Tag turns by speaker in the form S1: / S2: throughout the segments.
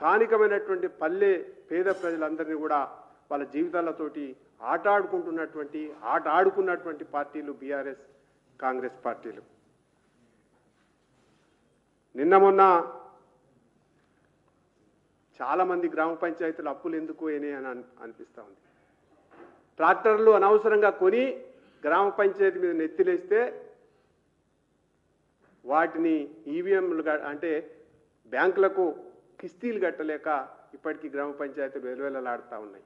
S1: స్థానికమైనటువంటి పల్లె పేద ప్రజలందరినీ కూడా వాళ్ళ జీవితాలతోటి ఆట ఆడుకుంటున్నటువంటి ఆట ఆడుకున్నటువంటి పార్టీలు బీఆర్ఎస్ కాంగ్రెస్ పార్టీలు. నిన్న మొన్న చాలామంది గ్రామ పంచాయతీలు అప్పులు ఎందుకు అయినాయి అని అనిపిస్తూ ఉంది. ట్రాక్టర్లు అనవసరంగా కొని గ్రామ పంచాయతీ మీద నెత్తిలేస్తే వాటిని ఈవీఎంలు అంటే బ్యాంకులకు కిస్తీలు కట్టలేక ఇప్పటికీ గ్రామ పంచాయతీలు వెలువెలలాడుతూ ఉన్నాయి.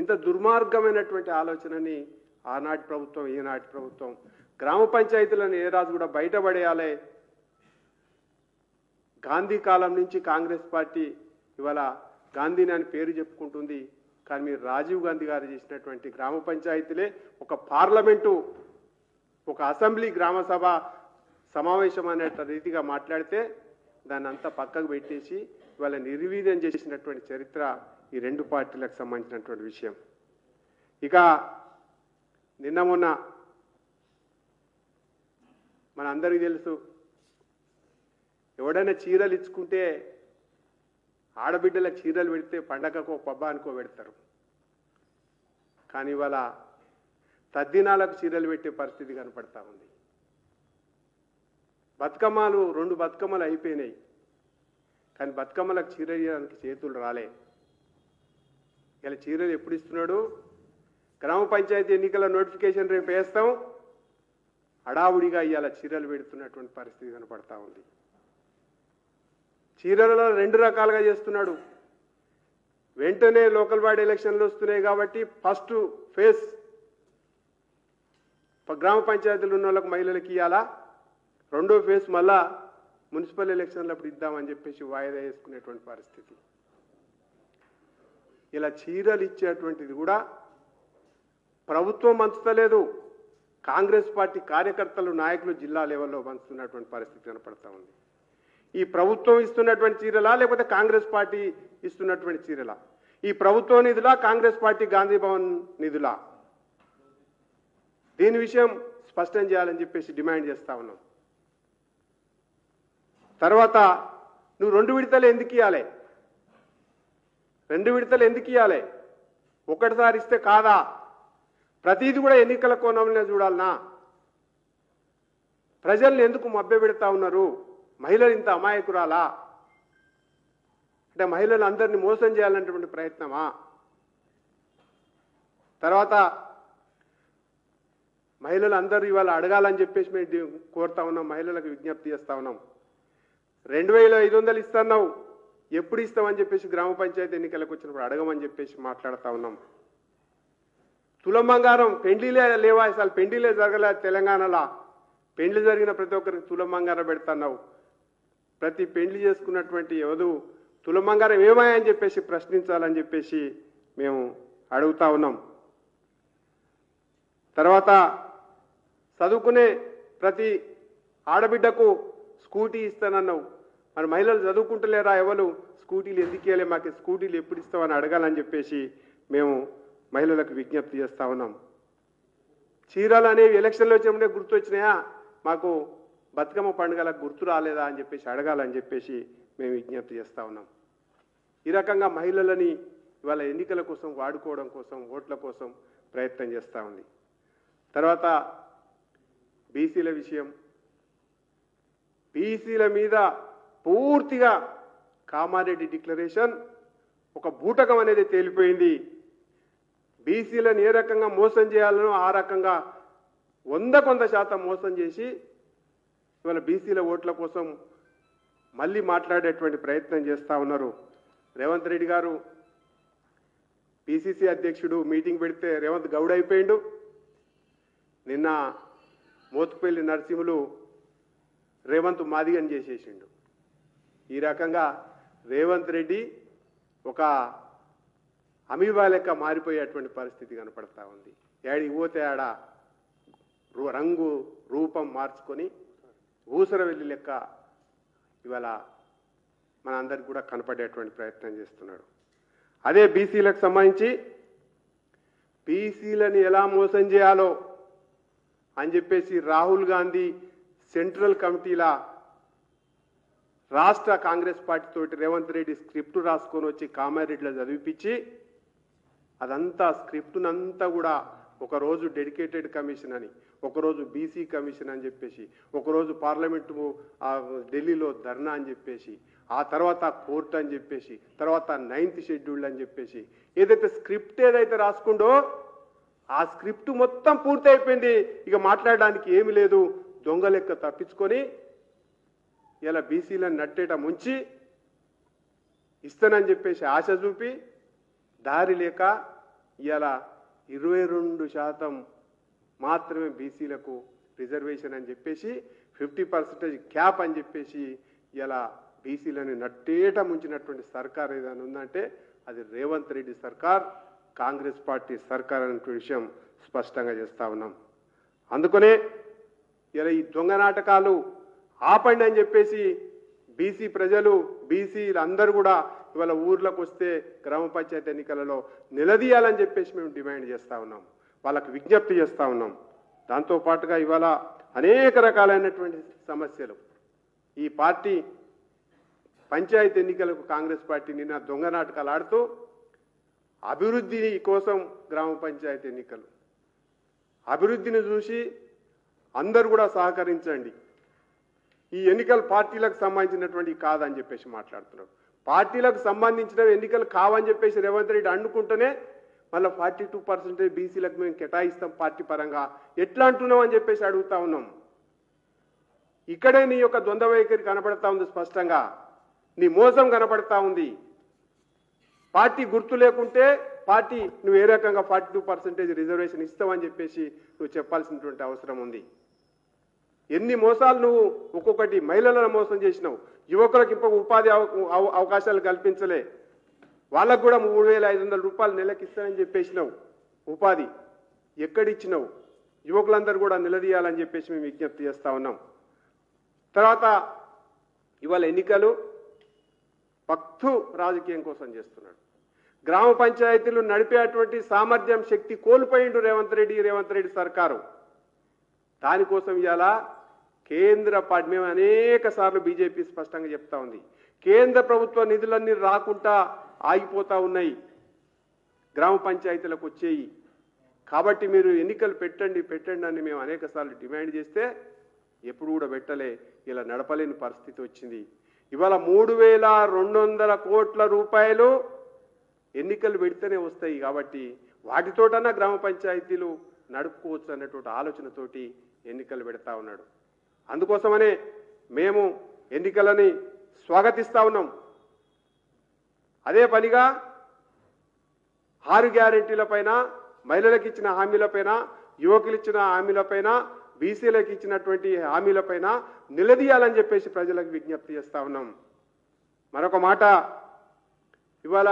S1: ఇంత దుర్మార్గమైనటువంటి ఆలోచనని ఆనాటి ప్రభుత్వం ఈనాటి ప్రభుత్వం గ్రామ పంచాయతీలను ఏ రాజు కూడా బయటపడేయాలి. గాంధీ కాలం నుంచి కాంగ్రెస్ పార్టీ ఇవాళ గాంధీని అని పేరు చెప్పుకుంటుంది. కానీ మీరు రాజీవ్ గాంధీ గారు చేసినటువంటి గ్రామ పంచాయతీలే ఒక పార్లమెంటు ఒక అసెంబ్లీ గ్రామ సభ సమావేశం అనేట రీతిగా మాట్లాడితే దాన్ని అంతా పక్కకు పెట్టేసి ఇవాళ నిర్వీర్యం చేసినటువంటి చరిత్ర ఈ రెండు పార్టీలకు సంబంధించినటువంటి విషయం. ఇక నిన్న మొన్న మన అందరికీ తెలుసు ఎవడైనా చీరలు ఇచ్చుకుంటే ఆడబిడ్డలకు చీరలు పెడితే పండగకో పబ్బానికో పెడతారు. కానీ ఇవాళ తద్దినాలకు చీరలు పెట్టే పరిస్థితి కనపడతా ఉంది. బతుకమ్మలు రెండు బతుకమ్మలు అయిపోయినాయి. కానీ బతుకమ్మలకు చీర ఇవ్వడానికి చేతులు రాలే. ఇలా చీరలు ఎప్పుడు ఇస్తున్నాడు? గ్రామ పంచాయతీ ఎన్నికల నోటిఫికేషన్ రేపు వేస్తాం. హడావుడిగా ఇవాళ చీరలు పెడుతున్నటువంటి పరిస్థితి కనపడతా ఉంది. చీరలలో రెండు రకాలుగా చేస్తున్నాడు. వెంటనే లోకల్ బాడీ ఎలక్షన్లు వస్తున్నాయి కాబట్టి ఫస్ట్ ఫేస్ గ్రామ పంచాయతీలు ఉన్న వాళ్ళకి మహిళలకు ఇవ్వాలా? రెండో ఫేస్ మళ్ళా మున్సిపల్ ఎలక్షన్లు అప్పుడు ఇద్దామని చెప్పేసి వాయిదా వేసుకునేటువంటి పరిస్థితి. ఇలా చీరలు ఇచ్చేటువంటిది కూడా ప్రభుత్వం మంచుతలేదు కాంగ్రెస్ పార్టీ కార్యకర్తలు నాయకులు జిల్లా లెవెల్లో పంచుతున్నటువంటి పరిస్థితి కనపడతా ఉంది. ఈ ప్రభుత్వం ఇస్తున్నటువంటి చీరలా లేకపోతే కాంగ్రెస్ పార్టీ ఇస్తున్నటువంటి చీరలా? ఈ ప్రభుత్వ నిధులా కాంగ్రెస్ పార్టీ గాంధీ భవన్ నిధులా? దీని విషయం స్పష్టం చేయాలని చెప్పేసి డిమాండ్ చేస్తా ఉన్నాం. తర్వాత నువ్వు రెండు విడతలు ఎందుకు ఇవ్వాలి రెండు విడతలు ఎందుకు ఇవ్వాలి ఒకటిసారి ఇస్తే కాదా? ప్రతిది కూడా ఎన్నికల కోణంలో చూడాలనా? ప్రజల్ని ఎందుకు మభ్య పెడతా ఉన్నారు? మహిళలు ఇంత అమాయకురాలా? అంటే మహిళలు అందరినీ మోసం చేయాలనేటువంటి ప్రయత్నమా? తర్వాత మహిళలు అందరూ ఇవాళ అడగాలని చెప్పేసి మేము కోరుతా ఉన్నాం మహిళలకు విజ్ఞప్తి చేస్తా ఉన్నాం. రెండు వేల ఐదు వందలు ఇస్తున్నావు. ఎప్పుడు ఇస్తామని చెప్పేసి గ్రామ పంచాయతీ ఎన్నికలకు వచ్చినప్పుడు అడగమని చెప్పేసి మాట్లాడుతూ ఉన్నాం. తులం బంగారం పెండ్లిలే లేవా అసలు? పెండ్లీలే జరగలే తెలంగాణలో. పెండ్లి జరిగిన ప్రతి ఒక్కరికి తులం బంగారం పెడుతున్నావు. ప్రతి పెండ్లి చేసుకున్నటువంటి ఎవరు తులం బంగారం ఏమాయని అని చెప్పేసి ప్రశ్నించాలని చెప్పేసి మేము అడుగుతా ఉన్నాం. తర్వాత చదువుకునే ప్రతి ఆడబిడ్డకు స్కూటీ ఇస్తానన్నావు. మరి మహిళలు చదువుకుంటలేరా ఎవరు? స్కూటీలు ఎందుకు మాకు స్కూటీలు ఎప్పుడు ఇస్తామని అడగాలని చెప్పేసి మేము మహిళలకు విజ్ఞప్తి చేస్తా ఉన్నాం. చీరలు అనేవి ఎలక్షన్లు వచ్చినప్పుడే గుర్తొచ్చినాయా? మాకు బతుకమ్మ పండుగలకు గుర్తు రాలేదా అని చెప్పేసి అడగాలని చెప్పేసి మేము విజ్ఞప్తి చేస్తూ ఉన్నాం. ఈ రకంగా మహిళలని ఇవాళ ఎన్నికల కోసం వాడుకోవడం కోసం ఓట్ల కోసం ప్రయత్నం చేస్తూ ఉంది. తర్వాత బీసీల విషయం. బీసీల మీద పూర్తిగా కామారెడ్డి డిక్లరేషన్ ఒక బూటకం అనేది తేలిపోయింది. బీసీలను ఏ రకంగా మోసం చేయాలనో ఆ రకంగా వంద కొంత శాతం మోసం చేసి ఇవాళ బీసీల ఓట్ల కోసం మళ్ళీ మాట్లాడేటువంటి ప్రయత్నం చేస్తూ ఉన్నారు. రేవంత్ రెడ్డి గారు పిసిసి అధ్యక్షుడు మీటింగ్ పెడితే రేవంత్ గౌడ్ అయిపోయిండు. నిన్న మోతుపల్లి నరసింహులు రేవంత్ మాదిగని చేసేసిండు. ఈ రకంగా రేవంత్ రెడ్డి ఒక అమీబా లెక్క మారిపోయేటువంటి పరిస్థితి కనపడతా ఉంది. ఏడి పోతే ఆడ రు- రంగు రూపం మార్చుకొని ఊసర వెళ్ళి లెక్క ఇవాళ మన అందరికి కూడా కనపడేటువంటి ప్రయత్నం చేస్తున్నాడు. అదే బీసీలకు సంబంధించి బీసీలని ఎలా మోసం చేయాలో అని చెప్పేసి రాహుల్ గాంధీ సెంట్రల్ కమిటీలా రాష్ట్ర కాంగ్రెస్ పార్టీ తోటి రేవంత్ రెడ్డి స్క్రిప్ట్ రాసుకొని వచ్చి కామారెడ్డిలో చదివిపించి అదంతా స్క్రిప్ట్నంతా కూడా ఒకరోజు డెడికేటెడ్ కమిషన్ అని ఒకరోజు బీసీ కమిషన్ అని చెప్పేసి ఒకరోజు పార్లమెంటు ఢిల్లీలో ధర్నా అని చెప్పేసి ఆ తర్వాత కోర్టు అని చెప్పేసి తర్వాత నైన్త్ షెడ్యూల్ అని చెప్పేసి ఏదైతే స్క్రిప్ట్ ఏదైతే రాసుకుండో ఆ స్క్రిప్ట్ మొత్తం పూర్తి అయిపోయింది ఇక మాట్లాడడానికి ఏమీ లేదు. దొంగ లెక్క తప్పించుకొని ఇలా బీసీలను నట్టేట ముంచి ఇస్తానని చెప్పేసి ఆశ చూపి దారి లేక ఇలా ఇరవై రెండు శాతం మాత్రమే బీసీలకు రిజర్వేషన్ అని చెప్పేసి ఫిఫ్టీ పర్సెంటేజ్ క్యాప్ అని చెప్పేసి ఇలా బీసీలను నట్టేట ముంచినటువంటి సర్కార్ ఏదైనా ఉందంటే అది రేవంత్ రెడ్డి సర్కార్ కాంగ్రెస్ పార్టీ సర్కార్ అనే విషయం స్పష్టంగా చేస్తా ఉన్నాం. అందుకనే ఇలా ఈ దొంగ నాటకాలు ఆపండి అని చెప్పేసి బీసీ ప్రజలు బీసీలు అందరూ కూడా ఇవాళ ఊర్లకు వస్తే గ్రామ పంచాయతీ ఎన్నికలలో నిలదీయాలని చెప్పేసి మేము డిమాండ్ చేస్తూ ఉన్నాం. వాళ్ళకు విజ్ఞప్తి చేస్తూ ఉన్నాం. దాంతో పాటుగా ఇవాళ అనేక రకాలైనటువంటి సమస్యలు. ఈ పార్టీ పంచాయతీ ఎన్నికలకు కాంగ్రెస్ పార్టీ నిన్న దొంగ నాటకాలు ఆడుతూ అభివృద్ధి కోసం గ్రామ పంచాయతీ ఎన్నికలు. అభివృద్ధిని చూసి అందరూ కూడా సహకరించండి. ఈ ఎన్నికలు పార్టీలకు సంబంధించినటువంటి కాదని చెప్పేసి మాట్లాడుతున్నారు. పార్టీలకు సంబంధించిన ఎన్నికలు కావని చెప్పేసి రేవంత్ రెడ్డి అండుకుంటేనే మళ్ళీ ఫార్టీ టూ పర్సెంటేజ్ బీసీలకు మేము కేటాయిస్తాం పార్టీ పరంగా. ఎట్లా అంటున్నాం అని చెప్పేసి అడుగుతా ఉన్నాం. ఇక్కడే నీ యొక్క ద్వంద్వ వైఖరి కనపడతా ఉంది స్పష్టంగా. నీ మోసం కనపడతా ఉంది. పార్టీ గుర్తు లేకుంటే పార్టీ నువ్వు ఏ రకంగా ఫార్టీ టూ పర్సెంటేజ్ రిజర్వేషన్ ఇస్తావని చెప్పేసి నువ్వు చెప్పాల్సినటువంటి అవసరం ఉంది. ఎన్ని మోసాలు నువ్వు ఒక్కొక్కటి మహిళలను మోసం చేసినావు? యువకులకు ఇంకొక ఉపాధి అవ- అవ- అవకాశాలు కల్పించలే. వాళ్ళకు కూడా మూడు వేల ఐదు వందల రూపాయలు నెలకి ఇస్తానని చెప్పేసినావు. ఉపాధి ఎక్కడిచ్చినావు? యువకులందరూ కూడా నిలదీయాలని చెప్పేసి మేము విజ్ఞప్తి చేస్తూ ఉన్నాం. తర్వాత ఇవాళ ఎన్నికలు పక్తు రాజకీయం కోసం చేస్తున్నాడు. గ్రామ పంచాయతీలు నడిపేటువంటి సామర్థ్యం శక్తి కోల్పోయిండు రేవంత్ రెడ్డి రేవంత్ రెడ్డి సర్కారు. దానికోసం ఇవాళ కేంద్ర పార్టీ మేము అనేక సార్లు బీజేపీ స్పష్టంగా చెప్తా ఉంది. కేంద్ర ప్రభుత్వ నిధులన్నీ రాకుండా ఆగిపోతా ఉన్నాయి. గ్రామ పంచాయతీలకు వచ్చేయి. కాబట్టి మీరు ఎన్నికలు పెట్టండి పెట్టండి అని మేము అనేక సార్లు డిమాండ్ చేస్తే ఎప్పుడు కూడా పెట్టలే. ఇలా నడపలేని పరిస్థితి వచ్చింది. ఇవాళ మూడు వేల రెండు వందల కోట్ల రూపాయలు ఎన్నికలు పెడితేనే వస్తాయి కాబట్టి వాటితోటన్నా గ్రామ పంచాయతీలు నడుపుకోవచ్చు అన్నటువంటి ఆలోచనతోటి ఎన్నికలు పెడతా ఉన్నాడు. అందుకోసమనే మేము ఎన్నికలని స్వాగతిస్తా ఉన్నాం. అదే పనిగా ఆరు గ్యారెంటీలపైన మహిళలకు ఇచ్చిన హామీలపైన యువకులు ఇచ్చిన హామీలపైన బీసీలకు ఇచ్చినటువంటి హామీలపైన నిలదీయాలని చెప్పేసి ప్రజలకు విజ్ఞప్తి చేస్తా ఉన్నాం. మరొక మాట ఇవాళ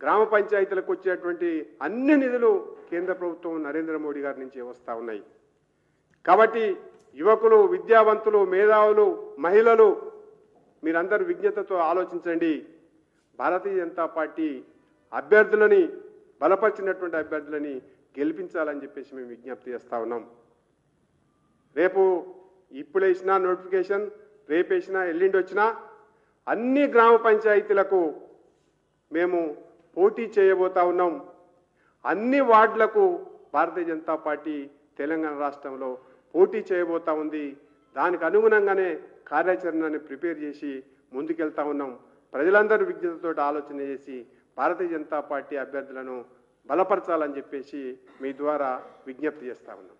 S1: గ్రామ పంచాయతీలకు వచ్చేటువంటి అన్ని నిధులు కేంద్ర ప్రభుత్వం నరేంద్ర మోడీ గారి నుంచి వస్తూ ఉన్నాయి. కాబట్టి యువకులు విద్యావంతులు మేధావులు మహిళలు మీరందరూ విజ్ఞతతో ఆలోచించండి. భారతీయ జనతా పార్టీ అభ్యర్థులని బలపరిచినటువంటి అభ్యర్థులని గెలిపించాలని చెప్పేసి మేము విజ్ఞప్తి చేస్తా ఉన్నాం. రేపు ఇప్పుడు వేసినా నోటిఫికేషన్ రేపు వేసినా ఎల్లుండి వచ్చినా అన్ని గ్రామ పంచాయతీలకు మేము పోటీ చేయబోతా ఉన్నాం. అన్ని వార్డులకు భారతీయ జనతా పార్టీ తెలంగాణ రాష్ట్రంలో పోటీ చేయబోతా ఉంది. దానికి అనుగుణంగానే కార్యాచరణని ప్రిపేర్ చేసి ముందుకెళ్తా ఉన్నాం. ప్రజలందరూ విజ్ఞతతో ఆలోచన చేసి భారతీయ జనతా పార్టీ అభ్యర్థులను బలపరచాలని చెప్పేసి మీ ద్వారా విజ్ఞప్తి చేస్తా ఉన్నాం.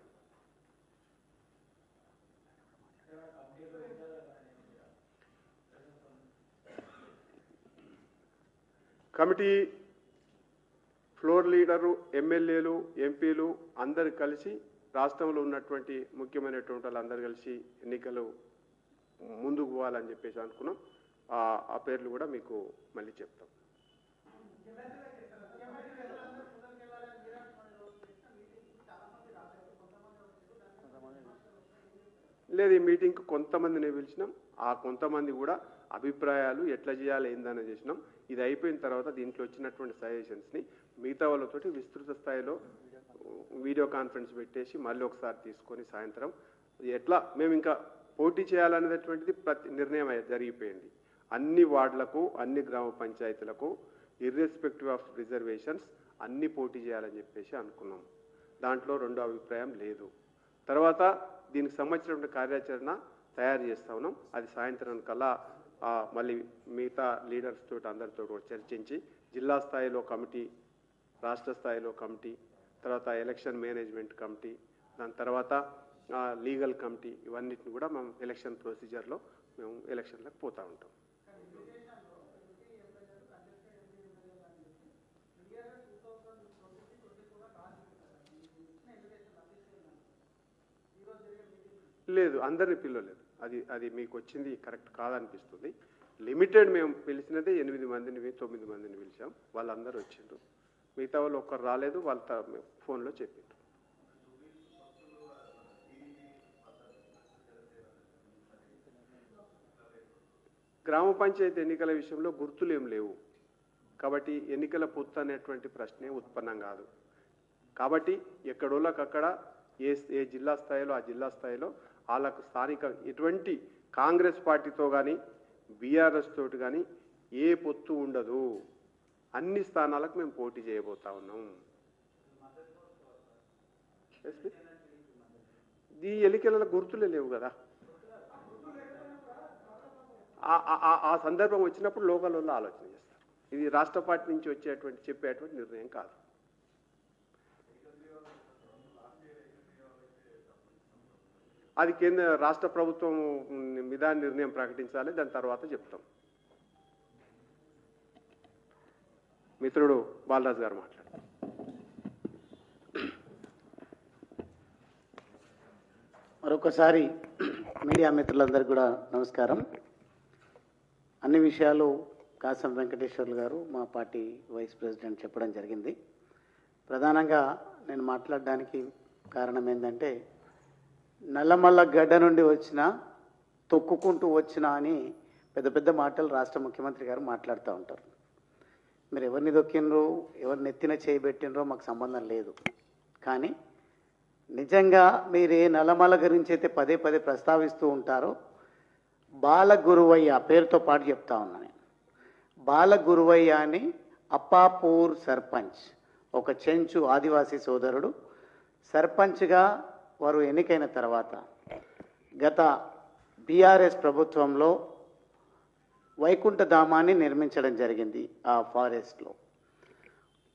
S1: కమిటీ ఫ్లోర్ లీడరు ఎమ్మెల్యేలు ఎంపీలు అందరు కలిసి రాష్ట్రంలో ఉన్నటువంటి ముఖ్యమైనటువంటి వాళ్ళందరూ కలిసి ఎన్నికలు ముందుకు పోవాలని చెప్పేసి అనుకున్నాం. ఆ- ఆ పేర్లు కూడా మీకు మళ్ళీ చెప్తాం. లేదు ఈ మీటింగ్కి కొంతమందిని పిలిచినాం. ఆ కొంతమంది కూడా అభిప్రాయాలు ఎట్లా చేయాలి ఏందని చేసినాం. ఇది అయిపోయిన తర్వాత దీంట్లో వచ్చినటువంటి సజెషన్స్ని మిగతా వాళ్ళతోటి విస్తృత స్థాయిలో వీడియో కాన్ఫరెన్స్ పెట్టేసి మళ్ళీ ఒకసారి తీసుకొని సాయంత్రం ఎట్లా మేము ఇంకా పోటీ చేయాలనేటువంటిది ప్రతి నిర్ణయం జరిగిపోయింది. అన్ని వార్డులకు అన్ని గ్రామ పంచాయతీలకు ఇర్రెస్పెక్టివ్ ఆఫ్ రిజర్వేషన్స్ అన్ని పోటీ చేయాలని చెప్పేసి అనుకున్నాం. దాంట్లో రెండో అభిప్రాయం లేదు. తర్వాత దీనికి సంబంధించినటువంటి కార్యాచరణ తయారు చేస్తా ఉన్నాం. అది సాయంత్రం కల్లా మళ్ళీ మిగతా లీడర్స్ తోటి అందరితో చర్చించి జిల్లా స్థాయిలో కమిటీ రాష్ట్ర స్థాయిలో కమిటీ తర్వాత ఎలక్షన్ మేనేజ్మెంట్ కమిటీ దాని తర్వాత లీగల్ కమిటీ ఇవన్నిటిని కూడా మేము ఎలక్షన్ ప్రొసీజర్లో మేము ఎలక్షన్లకు పోతూ ఉంటాం. లేదు అందరిని పిలవలేదు. అది అది మీకు వచ్చింది కరెక్ట్ కాదనిపిస్తుంది. లిమిటెడ్ మేము పిలిచినదే ఎనిమిది మందిని తొమ్మిది మందిని పిలిచాం. వాళ్ళందరూ వచ్చిండ్రు. మిగతా వాళ్ళు ఒక్కరు రాలేదు వాళ్ళ ఫోన్లో చెప్పిండ్రు గ్రామ పంచాయతీ ఎన్నికల విషయంలో గుర్తులు ఏం లేవు. కాబట్టి ఎన్నికల పొత్తు అనేటువంటి ప్రశ్నే ఉత్పన్నం కాదు. కాబట్టి ఎక్కడోళ్ళకక్కడ ఏ ఏ జిల్లా స్థాయిలో ఆ జిల్లా స్థాయిలో వాళ్ళకు స్థానిక ఎటువంటి కాంగ్రెస్ పార్టీతో కానీ బీఆర్ఎస్ తోటి కానీ ఏ పొత్తు ఉండదు. అన్ని స్థానాలకు మేము పోటీ చేయబోతా ఉన్నాం. ఈ ఎలికల గుర్తులే లేవు కదా. ఆ- సందర్భం వచ్చినప్పుడు లోకల్ వాళ్ళు ఆలోచన చేస్తారు. ఇది రాష్ట్ర పార్టీ నుంచి వచ్చేటువంటి చెప్పేటువంటి నిర్ణయం కాదు. అది కేంద్ర రాష్ట్ర ప్రభుత్వం మీద నిర్ణయం ప్రకటించాలి దాని తర్వాత చెప్తాం. మిత్రుడు బాలరాజు గారు మాట్లాడారు.
S2: మరొకసారి మీడియా మిత్రులందరికీ కూడా నమస్కారం. అన్ని విషయాలు కాసం వెంకటేశ్వర్లు గారు మా పార్టీ వైస్ ప్రెసిడెంట్ చెప్పడం జరిగింది. ప్రధానంగా నేను మాట్లాడడానికి కారణం ఏంటంటే నల్లమల్ల గడ్డ నుండి వచ్చిన తొక్కుకుంటూ వచ్చిన అని పెద్ద పెద్ద మాటలు రాష్ట్ర ముఖ్యమంత్రి గారు మాట్లాడుతూ ఉంటారు. మీరు ఎవరిని దొక్కినరో ఎవరిని ఎత్తిన చేయబెట్టినరో మాకు సంబంధం లేదు. కానీ నిజంగా మీరు ఏ నలమల గురించి అయితే పదే పదే ప్రస్తావిస్తూ ఉంటారో బాల గురువయ్య పేరుతో పాటు చెప్తా ఉన్నా నేను. బాల గురువయ్య అని అప్పాపూర్ సర్పంచ్ ఒక చెంచు ఆదివాసీ సోదరుడు. సర్పంచ్గా వారు ఎన్నికైన తర్వాత గత బీఆర్ఎస్ ప్రభుత్వంలో వైకుంఠధామాన్ని నిర్మించడం జరిగింది ఆ ఫారెస్ట్లో.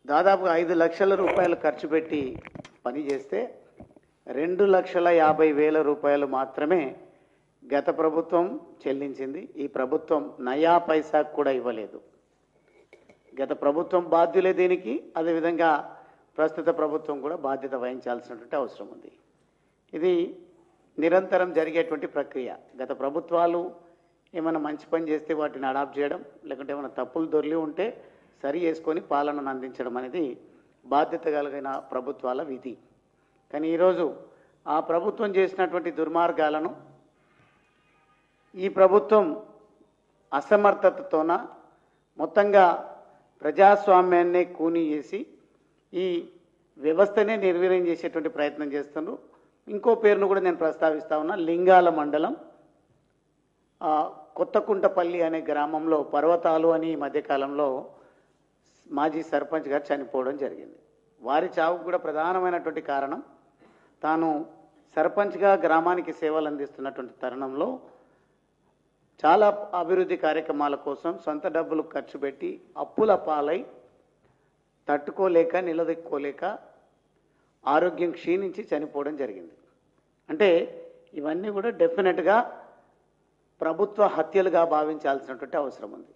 S2: దాదాపుగా ఐదు లక్షల రూపాయలు ఖర్చు పెట్టి పని చేస్తే రెండు లక్షల యాభై వేల రూపాయలు మాత్రమే గత ప్రభుత్వం చెల్లించింది. ఈ ప్రభుత్వం నయా పైసాకు కూడా ఇవ్వలేదు. గత ప్రభుత్వం బాధ్యులే దీనికి అదేవిధంగా ప్రస్తుత ప్రభుత్వం కూడా బాధ్యత వహించాల్సినటువంటి అవసరం ఉంది. ఇది నిరంతరం జరిగేటువంటి ప్రక్రియ. గత ప్రభుత్వాలు ఏమైనా మంచి పని చేస్తే వాటిని అడాప్ట్ చేయడం లేకుంటే ఏమైనా తప్పులు దొర్లి ఉంటే సరి చేసుకొని పాలనను అందించడం అనేది బాధ్యత కలిగిన ప్రభుత్వాల విధి. కానీ ఈరోజు ఆ ప్రభుత్వం చేసినటువంటి దుర్మార్గాలను ఈ ప్రభుత్వం అసమర్థతతోన మొత్తంగా ప్రజాస్వామ్యాన్ని కూని చేసి ఈ వ్యవస్థనే నిర్వీర్యం చేసేటువంటి ప్రయత్నం చేస్తున్నారు ఇంకో పేరును కూడా నేను ప్రస్తావిస్తా ఉన్నా లింగాల మండలం. కొత్తకుంటపల్లి అనే గ్రామంలో పర్వతాలు అని ఈ మధ్యకాలంలో మాజీ సర్పంచ్ గారు చనిపోవడం జరిగింది. వారి చావుకు కూడా ప్రధానమైనటువంటి కారణం తాను సర్పంచ్గా గ్రామానికి సేవలు అందిస్తున్నటువంటి తరుణంలో చాలా అభివృద్ధి కార్యక్రమాల కోసం సొంత డబ్బులు ఖర్చు పెట్టి అప్పుల పాలై తట్టుకోలేక నిలదొక్కోలేక ఆరోగ్యం క్షీణించి చనిపోవడం జరిగింది. అంటే ఇవన్నీ కూడా డెఫినెట్గా ప్రభుత్వ హత్యలుగా భావించాల్సినటువంటి అవసరం ఉంది.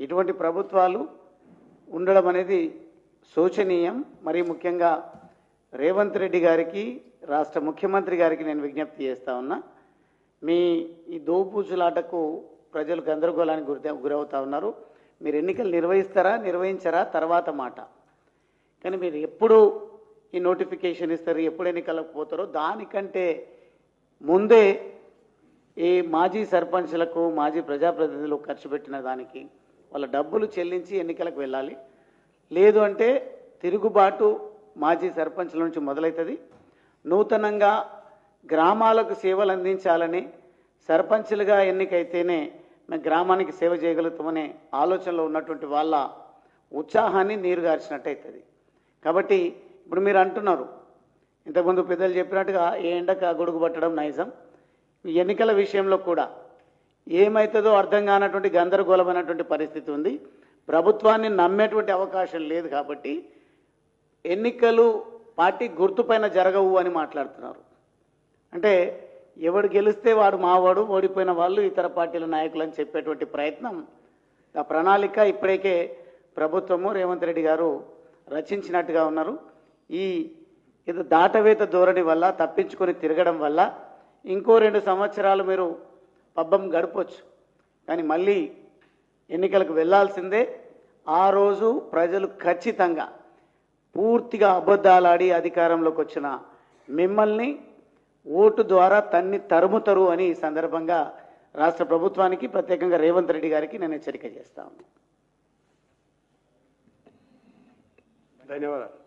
S2: ఇటువంటి ప్రభుత్వాలు ఉండడం అనేది శోచనీయం. మరి ముఖ్యంగా రేవంత్ రెడ్డి గారికి రాష్ట్ర ముఖ్యమంత్రి గారికి నేను విజ్ఞప్తి చేస్తా ఉన్నా మీ ఈ దోపూచులాటకు ప్రజలు గందరగోళానికి గురి గురవుతా ఉన్నారు. మీరు ఎన్నికలు నిర్వహిస్తారా నిర్వహించరా తర్వాత మాట. కానీ మీరు ఎప్పుడు ఈ నోటిఫికేషన్ ఇస్తారు ఎప్పుడు ఎన్నికలకు పోతారో దానికంటే ముందే ఈ మాజీ సర్పంచ్లకు మాజీ ప్రజాప్రతినిధులకు ఖర్చు పెట్టిన దానికి వాళ్ళ డబ్బులు చెల్లించి ఎన్నికలకు వెళ్ళాలి. లేదు అంటే తిరుగుబాటు మాజీ సర్పంచ్ల నుంచి మొదలవుతుంది నూతనంగా గ్రామాలకు సేవలు అందించాలని సర్పంచులుగా ఎన్నికైతేనే మేము గ్రామానికి సేవ చేయగలుగుతామనే ఆలోచనలో ఉన్నటువంటి వాళ్ళ ఉత్సాహాన్ని నీరుగార్చినట్టు కాబట్టి ఇప్పుడు మీరు అంటున్నారు ఇంతకుముందు పెద్దలు చెప్పినట్టుగా ఏ ఎండక గొడుగు పట్టడం నైజం? ఎన్నికల విషయంలో కూడా ఏమవుతుందో అర్థం కానటువంటి గందరగోళమైనటువంటి పరిస్థితి ఉంది. ప్రభుత్వాన్ని నమ్మేటువంటి అవకాశం లేదు కాబట్టి ఎన్నికలు పార్టీ గుర్తుపైన జరగవు అని మాట్లాడుతున్నారు. అంటే ఎవడు గెలిస్తే వాడు మావాడు ఓడిపోయిన వాళ్ళు ఇతర పార్టీల నాయకులు అని చెప్పేటువంటి ప్రయత్నం ఆ ప్రణాళిక ఇప్పటికే ప్రభుత్వము రేవంత్ రెడ్డి గారు రచించినట్టుగా ఉన్నారు. ఈ ఇది దాటవేత ధోరణి వల్ల తప్పించుకొని తిరగడం వల్ల ఇంకో రెండు సంవత్సరాలు మీరు పబ్బం గడపొచ్చు. కానీ మళ్ళీ ఎన్నికలకు వెళ్ళాల్సిందే ఆ రోజు ప్రజలు ఖచ్చితంగా పూర్తిగా అబద్ధాలాడి అధికారంలోకి వచ్చిన మిమ్మల్ని ఓటు ద్వారా తన్ని తరుముతరు అని ఈ సందర్భంగా రాష్ట్ర ప్రభుత్వానికి ప్రత్యేకంగా రేవంత్ రెడ్డి గారికి నేను హెచ్చరిక చేస్తా
S1: ధన్యవాదాలు.